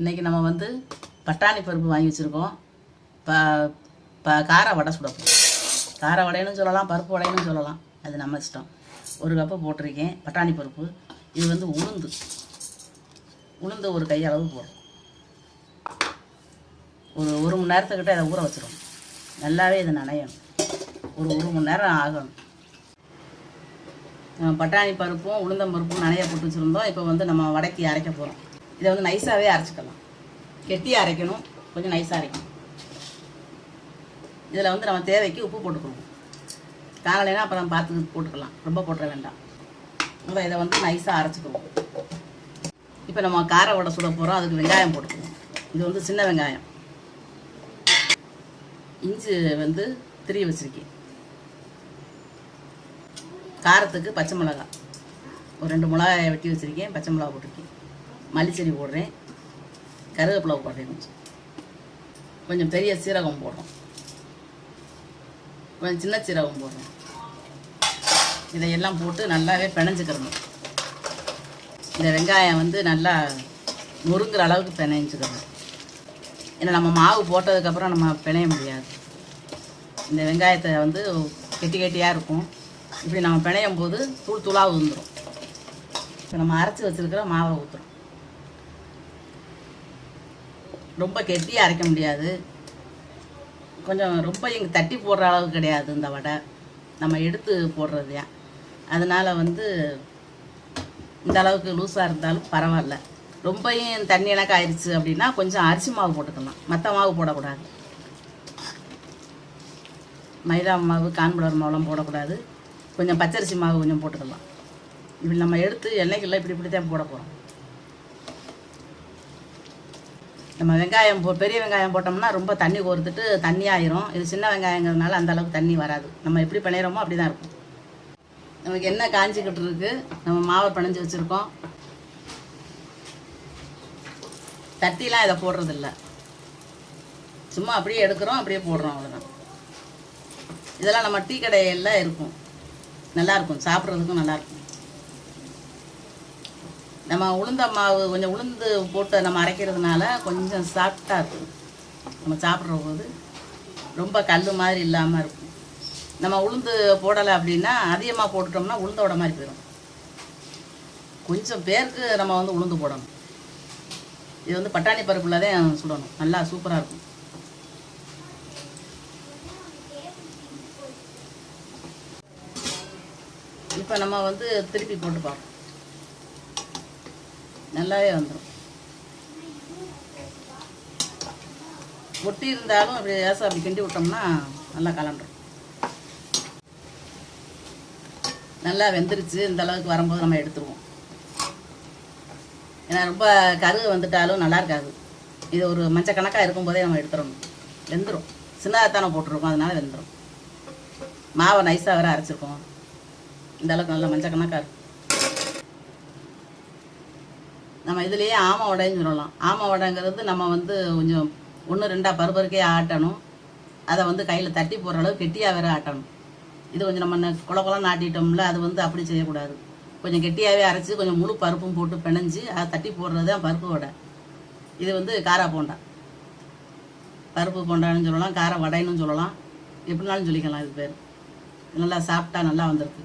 இன்றைக்கி நம்ம வந்து பட்டாணி பருப்பு வாங்கி வச்சுருக்கோம். ப ப கார வடை சுட கார வடைன்னு சொல்லலாம் பருப்பு வடைன்னு சொல்லலாம். அது நம்ம இஷ்டம். ஒரு கப்பு போட்டிருக்கேன் பட்டாணி பருப்பு. இது வந்து உளுந்து. உளுந்து ஒரு கையளவு போடுறோம். ஒரு ஒரு மணி நேரத்துக்கிட்ட இதை ஊற வச்சிடும் நல்லாவே இது நனையணும். ஒரு ஒரு மணி நேரம் ஆகணும். பட்டாணி பருப்பும் உளுந்தம் பருப்பும் நனைய போட்டு வச்சுருந்தோம். இப்போ வந்து நம்ம வடைக்கு அரைக்க போகிறோம் இதை வந்து நைஸாகவே அரைச்சிக்கலாம். கெட்டியாக அரைக்கணும். கொஞ்சம் நைஸாக அரைக்கணும். இதில் வந்து நம்ம தேவைக்கு உப்பு போட்டுக்கணும். காலையினா அப்புறம் நம்ம பார்த்து போட்டுக்கலாம். ரொம்ப போட்டுற வேண்டாம். நம்ம இதை வந்து நைஸாக அரைச்சிக்குவோம் இப்போ நம்ம கார வடை சுட போகிறோம் அதுக்கு வெங்காயம் போட்டுக்குவோம் இது வந்து சின்ன வெங்காயம். இஞ்சி வந்து திரிய வச்சுருக்கேன். காரத்துக்கு பச்சை மிளகாய். ஒரு ரெண்டு மிளகாய் வெட்டி வச்சுருக்கேன். பச்சை மிளகா போட்டிருக்கேன். மல்லிச்செடி போடுறேன். கருவேப்பிலை போடுறேன். கொஞ்சம் பெரிய சீரகம் போடுறோம். கொஞ்சம் சின்ன சீரகம் போடுறோம் இதையெல்லாம் போட்டு நல்லாவே பிணைஞ்சுக்கிறணும். இந்த வெங்காயம் வந்து நல்லா நொறுங்குற அளவுக்கு பிணைஞ்சிக்கிறோம். ஏன்னா நம்ம மாவு போட்டதுக்கப்புறம் நம்ம பிணைய முடியாது. இந்த வெங்காயத்தை வந்து கெட்டி கெட்டியாக இருக்கும். இப்படி நம்ம பிணையும் போது தூள் தூளாக உந்துடும் இப்போ நம்ம அரைச்சி வச்சுருக்கிற மாவை ஊற்றுறோம் ரொம்ப கெட்டியாக அரைக்க முடியாது. கொஞ்சம் ரொம்ப இங்கே தட்டி போடுற அளவுக்கு கிடையாது இந்த வடை. நம்ம எடுத்து போடுறது அதனால் வந்து இந்த அளவுக்கு லூஸாக இருந்தாலும் பரவாயில்ல. ரொம்பையும் தண்ணி எனக்கு ஆயிடுச்சு அப்படின்னா கொஞ்சம் அரிசி மாவு போட்டுக்கலாம். மற்ற மாவு போடக்கூடாது. மைதா மாவு கான்புலர் மாவுலாம் போடக்கூடாது. கொஞ்சம் பச்சரிசி மாவு கொஞ்சம் போட்டுக்கலாம். இப்படி நம்ம எடுத்து எண்ணெய்க்குள்ள இப்படி இப்படி தான் போட போகிறோம் நம்ம வெங்காயம் போ பெரிய வெங்காயம் போட்டோம்னா ரொம்ப தண்ணி கோர்த்துட்டு தண்ணி ஆயிரும். இது சின்ன வெங்காயங்கிறதுனால அந்த அளவுக்கு தண்ணி வராது. நம்ம எப்படி பிணையிறோமோ அப்படி தான் இருக்கும். நமக்கு என்ன காஞ்சிக்கிட்டு இருக்கு? நம்ம மாவை பிணைஞ்சு வச்சுருக்கோம். தட்டிலாம் இதை போடுறதில்ல. சும்மா அப்படியே எடுக்கிறோம் அப்படியே போடுறோம் அவ்வளோதான் இதெல்லாம் நம்ம டீ கடையில் இருக்கும். நல்லாயிருக்கும் சாப்பிட்றதுக்கும் நல்லாயிருக்கும் நம்ம உளுந்த மாவு கொஞ்சம் உளுந்து போட்டு நம்ம அரைக்கிறதுனால கொஞ்சம் சாஃப்டாக இருக்கும். நம்ம சாப்பிட்ற போது ரொம்ப கல் மாதிரி இல்லாமல் இருக்கும். நம்ம உளுந்து போடலை அப்படின்னா அதிகமாக போட்டுட்டோம்னா உளுந்தோட மாதிரி போயிடும் கொஞ்சம் பேருக்கு நம்ம வந்து உளுந்து போடணும். இது வந்து பட்டாணி பருப்பில் தான் சுடணும். நல்லா சூப்பராக இருக்கும். இப்போ நம்ம வந்து திருப்பி போட்டு பார்ப்போம். நல்லாவே வந்துடும் ஒட்டி இருந்தாலும் அப்படி ஏசம் அப்படி கிண்டி விட்டோம்னா நல்லா கலண்டுரும் நல்லா வெந்துருச்சு. இந்த அளவுக்கு வரும்போது நம்ம எடுத்துருவோம். ஏன்னா ரொம்ப கருகு வந்துட்டாலும் நல்லா இருக்காது. இது ஒரு மஞ்ச கணக்காக இருக்கும்போதே நம்ம எடுத்துடணும். வெந்துடும் சின்னதாக தானே போட்டிருக்கோம். அதனால வெந்துடும் மாவை நைஸாக வேறு அரைச்சிருக்கோம். இந்த அளவுக்கு நல்லா மஞ்சள் கணக்காக இருக்கும் நம்ம இதுலேயே ஆமை வடைன்னு சொல்லலாம். ஆமை வடைங்கிறது நம்ம வந்து கொஞ்சம் ஒன்று ரெண்டாக பருப்பருக்கே ஆட்டணும். அதை வந்து கையில் தட்டி போடுற அளவு கெட்டியாக வேற ஆட்டணும். இது கொஞ்சம் நம்ம ந- நாட்டிட்டோம்ல ஆட்டிட்டோம்ல அது வந்து அப்படி செய்யக்கூடாது. கொஞ்சம் கெட்டியாகவே அரைச்சி கொஞ்சம் முழு பருப்பும் போட்டு பிணைஞ்சு அதை தட்டி போடுறது தான் பருப்பு வடை. இது வந்து காரா போண்டா. பருப்பு போண்டான்னு சொல்லலாம் கார வடைன்னு சொல்லலாம். எப்படினாலும் சொல்லிக்கலாம் இது பேர். நல்லா சாப்பிட்டா நல்லா வந்திருக்கு.